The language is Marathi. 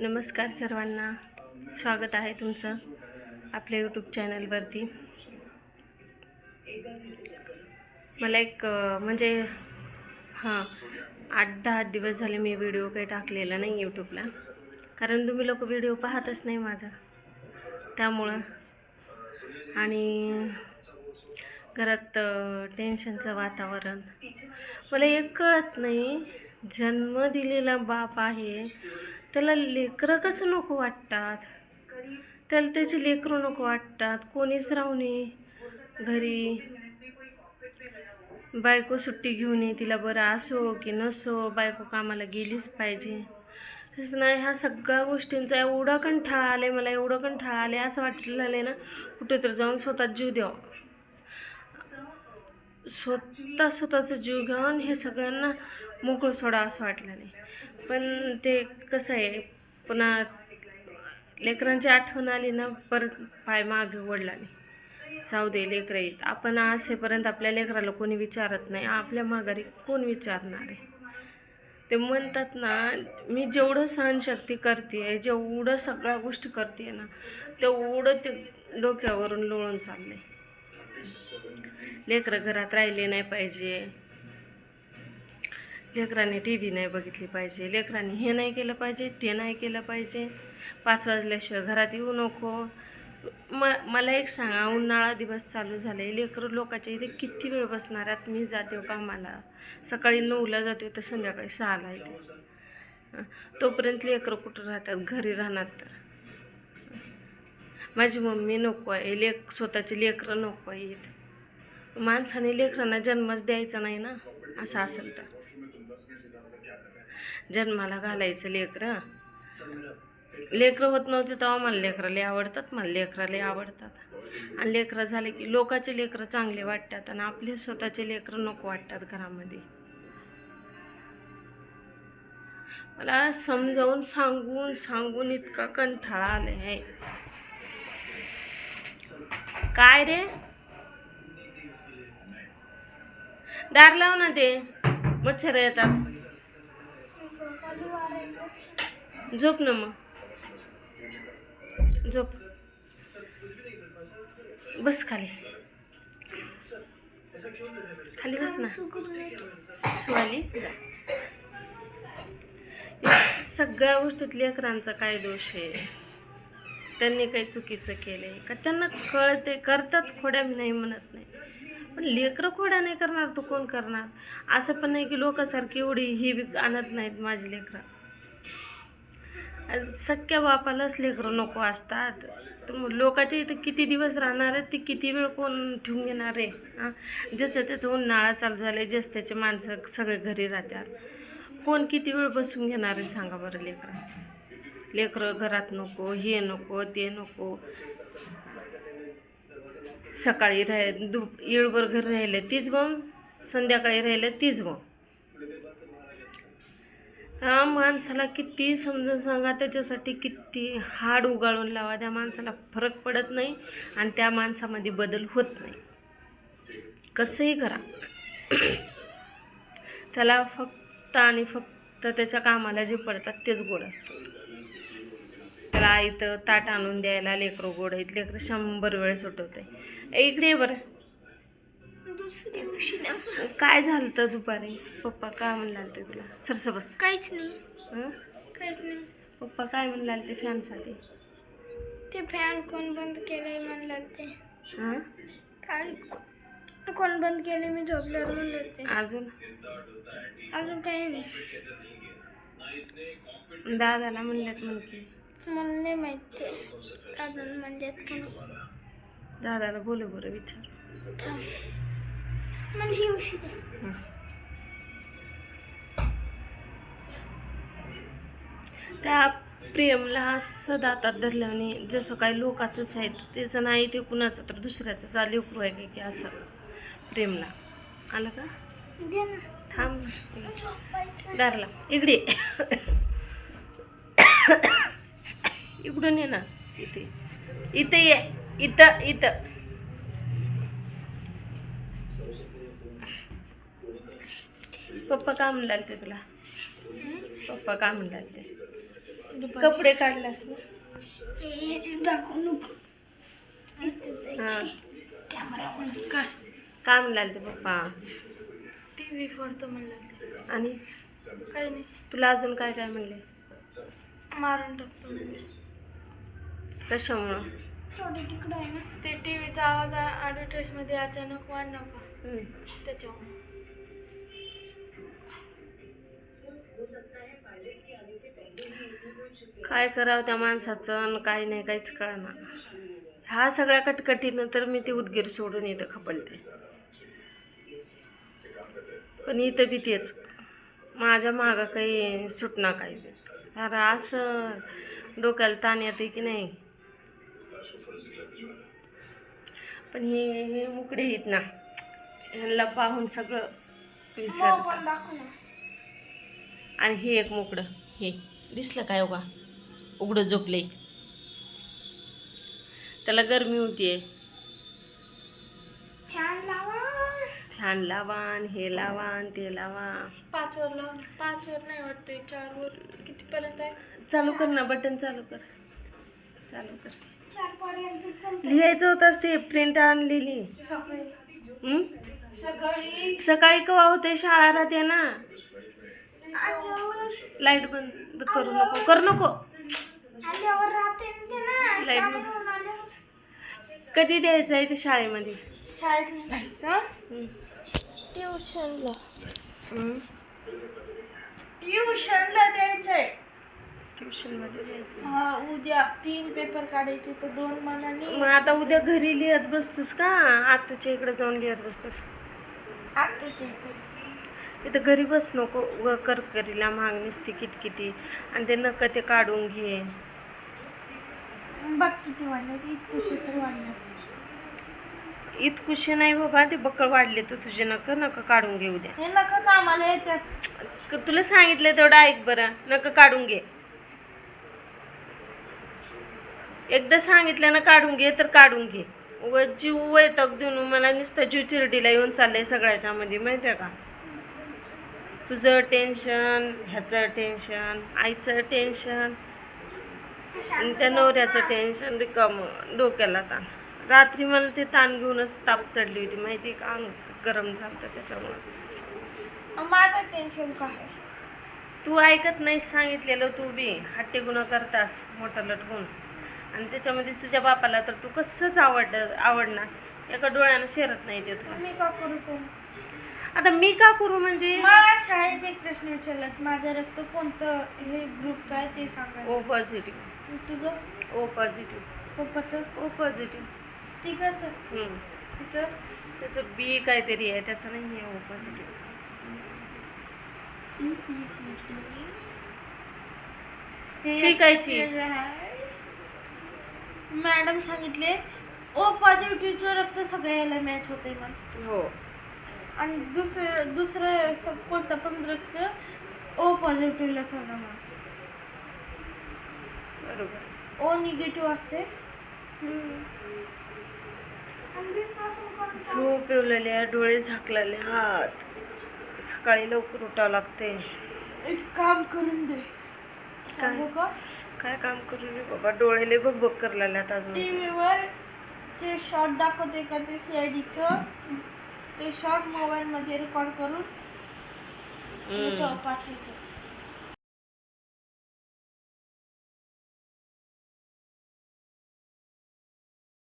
नमस्कार सर्वांना. स्वागत आहे तुमचं आपल्या यूट्यूब चॅनलवरती मला एक म्हणजे हां आठ दहा दिवस झाले मी व्हिडिओ काही टाकलेला नाही यूट्यूबला कारण तुम्ही लोक व्हिडिओ पाहतच नाही माझा. त्यामुळं. आणि घरात टेन्शनचं वातावरण. मला एक कळत नाही जन्म दिलेला बाप आहे. त्याला लेकरं कसं नको वाटतात? त्याला त्याची लेकरं नको वाटतात. कोणीच राहू नये घरी. बायको सुट्टी घेऊन ये तिला बरं असो की नसो बायको कामाला गेलीच पाहिजे. तसं नाही ह्या सगळ्या गोष्टींचा एवढा कंठाळा आले मला एवढं कंठाळा आले असं वाटलेलं आले ना कुठेतरी जाऊन स्वतः जीव द्यावा. स्वतः स्वतःचा जीव घेऊन हे सगळ्यांना मोकळं सोडा असं वाटलं नाही. पण ते कसं आहे पुन्हा लेकरांची आठवण आली ना परत पाय मागे ओढला नाही. जाऊ दे लेकरं येत आपण असेपर्यंत आपल्या लेकराला कोणी विचारत नाही. आपल्या माघारी कोण विचारणार आहे? ते म्हणतात ना मी जेवढं सहनशक्ती करते जेवढं सगळ्या गोष्टी करते ना तेवढं ते डोक्यावरून लोळून चाललं आहे लेकरं घरात राहिले नाही पाहिजे. लेकरांनी टी व्ही नाही बघितली पाहिजे. लेकरांनी हे नाही केलं पाहिजे ते नाही केलं पाहिजे. पाच वाजल्याशिवाय घरात येऊ नको. म मला एक सांगा उन्हाळा दिवस चालू झाले लेकरं लोकांच्या इथे किती वेळ बसणार आहेत? मी जाते हो कामाला. सकाळी नऊला जाते तर संध्याकाळी सहाला येते. तोपर्यंत लेकरं कुठं राहतात? घरी राहणार तर. माझी मम्मी नको आहे. लेक स्वतःची लेकरं नको आहेत. माणसाने लेकरांना जन्मच द्यायचा नाही ना? असं असेल तर. जन्माला घालायचं लेकरं. लेकरं होत नव्हते तेव्हा मला लेकरं आवडतात मला लेकरं आवडतात. आणि लेकरं झाले की लोकाचे लेकरं चांगले वाटतात आणि आपले स्वतःचे लेकरं नको वाटतात घरामध्ये. मला समजावून सांगून सांगून इतका कंठाळा आला आहे काय रे? दार लाव ना ते. मच्छर येतात. झोप ना मग. झोप. बस खाली. खाली बस ना. सुवाली सगळ्या गोष्टीत लेकरांचा काय दोष आहे? त्यांनी काही चुकीचं केलंय का? त्यांना कळते करतात खोड्या मी नाही म्हणत नाही. पण लेकरं खोड्या नाही करणार तो कोण करणार? असं पण नाही की लोकांसारखी एवढी ही बी आणत नाहीत माझी लेकरं. सख्या बापालाच लेकरं नको असतात. तर मग इथं किती दिवस राहणार आहेत ते किती वेळ कोण ठेवून घेणार आहे? हां? ज्याचं त्याचं उन्हाळा चालू झाला आहे ज्याचं त्याचे माणसं सगळे घरी राहतात. कोण किती वेळ बसून घेणार आहे सांगा बरं लेकरं? लेकरं घरात नको हे नको ते नको. सकाळी राह दुप येळभर घर राहिलं तीच गं. संध्याकाळी राहिलं तीच गं. त्या माणसाला किती समजून सांगा त्याच्यासाठी किती हाड उगाळून लावा. त्या माणसाला फरक पडत नाही आणि त्या माणसामध्ये बदल होत नाही. कसंही करा. त्याला फक्त आणि फक्त त्याच्या कामाला जे पडतात तेच गोड असतं. त्याला आईतं ताट आणून द्यायला लेकरं गोड आहेत. लेकरं शंभर वेळेस उठवते. ए इकडे बरं. दुसरी दिवशी ना. काय झालं तर दुपारी? पप्पा काय म्हणला ते तुला? सरस बस. काहीच नाही. हं? काहीच नाही. पप्पा काय म्हणला ते फॅनसाठी? ते फॅन कोण बंद केलंय म्हणलं ते हां? फॅन कोण बंद केले मी झोपल्यावर म्हणलं ते अजून? अजून काही नाही. दादाला म्हणल्यात म्हण की. मला नाही माहिती. दादा का नाही? दादाला बोलू बरं विचार. थांब. मला ही उशी दे. हं. त्या प्रेमला असं दातात धरल्याने जसं काय लोकाचंच आहे त्याचं नाही ते कुणाचं तर दुसऱ्याचं चालू लेकरू आहे काय की असं प्रेमला. आलं का? दे ना. थांब. झोपायचं. दारला. इकडे इकडून ये ना इथे. इथे ये. इथं इथं. पप्पा का म्हणाल ते तुला? पप्पा काय म्हणतात ते कपडे काढलास ना? हे. काय? काय म्हणाल ते पप्पा? टी व्ही फोडतो म्हणलं आणि? काही नाही. तुला अजून काय काय म्हणले? मारून टाकतो कशामुळं? थोडी तिकडं आहे ना. ते टी व्हीचा आवाज ॲडव्हर्टाईजमध्ये अचानक वाढला का हम्म. त्याच्यामुळे. काय करावं त्या माणसाचं आणि काय नाही काहीच कळणार ह्या सगळ्या कटकटीनं तर मी ते उदगीर सोडून इथं खपलते. पण इथं बी तेच. माझ्या मागं काही सुटणार काही अरे असं डोक्याला ताण येते की नाही? पण हे हे मुकडे आहेत ना. ह्यांना पाहून सगळं विसरतं. ना. आणि हे एक मोकळं हे. दिसलं काय उगा उघडं झोपले त्याला गरमी होतीये. फॅन लावा. फॅन लावा हे लावा ते लावा. पाच वर लावून पाच वर नाही वाटतंय चार वर कितीपर्यंत आहे? चालू कर ना बटन चालू कर. चालू कर. लिहायचं होतंच ते प्रिंट आणलेली. सकाळी. केव्हा होते? शाळा राहते ना. लाइट बंद करू नको करू नको. लाइट. कधी द्यायचं आहे ते शाळेमध्ये. ट्युशनला? ट्युशनला द्यायचंय. ट्युशनमध्ये द्यायचं. हा उद्या तीन पेपर काढायचे तर दोन मनाने. मग आता उद्या घरी लिहत बसतोस का? आताच्या इकडे जाऊन लिहत बसतोस? आताच येते इथं घरी बस नको व कर करीला मागणीस ती किटकिटी. आणि ते नका ते काढून घे. बघ किती वाढलं इतकुशी तर वाढलं. इतकुशे नाही बाबा ते बक्कळ वाढले तर तुझे नका नका काढून घे उद्या. हे नका कामाला येतात. तुला सांगितलं तेवढं ऐक बरं नका काढून घे. एकदा सांगितलं ना काढून घे तर काढून घे. व जीव वैतक देऊन मला नुसतं जीव चिरडीला येऊन चाललंय सगळ्याच्या मध्ये माहितीये का? तुझं टेन्शन ह्याचं टेन्शन आईचं टेन्शन आणि त्या नवऱ्याचं टेन्शन रिकाम डोक्याला ताण. रात्री मला ते ताण घेऊनच ताप चढली होती माहिती आहे का? अंग गरम झालं त्याच्यामुळंच. माझं टेन्शन काय तू ऐकत नाही सांगितलेलं तू बी. हट्टे गुण करतास मोठं लटकून. आणि त्याच्यामध्ये तुझ्या बापाला तर तू कसंच आवड आवडणास. एका डोळ्यानं शेरत नाही ते मी का करू ते? आता मी का करू म्हणजे? मला शाळेत एक प्रश्न विचारला की माझं रक्त कोणतं हे ग्रुपचं आहे ते सांगा ओ पॉझिटिव्ह. तुझं? O positive. पप्पाचं? O positive. तिघाचं? हम्म. तिचं? त्याचं बी काहीतरी आहे त्याचं नाही आहे ओ पॉझिटिव्ह. ची ची ची ची. हे ची काय ची? वेगळं आहे. मॅडम सांगितले ओ पॉझिटिव्हचं रक्त सगळ्याला मॅच होते मग हो. आणि दुसरं दुसरं स- कोणतं पण रक्त ओ पॉझिटिव्हला चाललं मग बरोबर. ओ निगेटिव्ह असते. झोप येवलेल्या डोळे झाकलेले हात. सकाळी लवकर उठावं लागते एक काम करून दे. सांगू का काय काम करू नये बाबा? डोळे लय बघ बघ आता आज. टीव्हीवर जे शॉर्ट दाखवते का ते सीआयडीचं ते शॉर्ट मोबाईल मध्ये रेकॉर्ड करून पाठवायचं.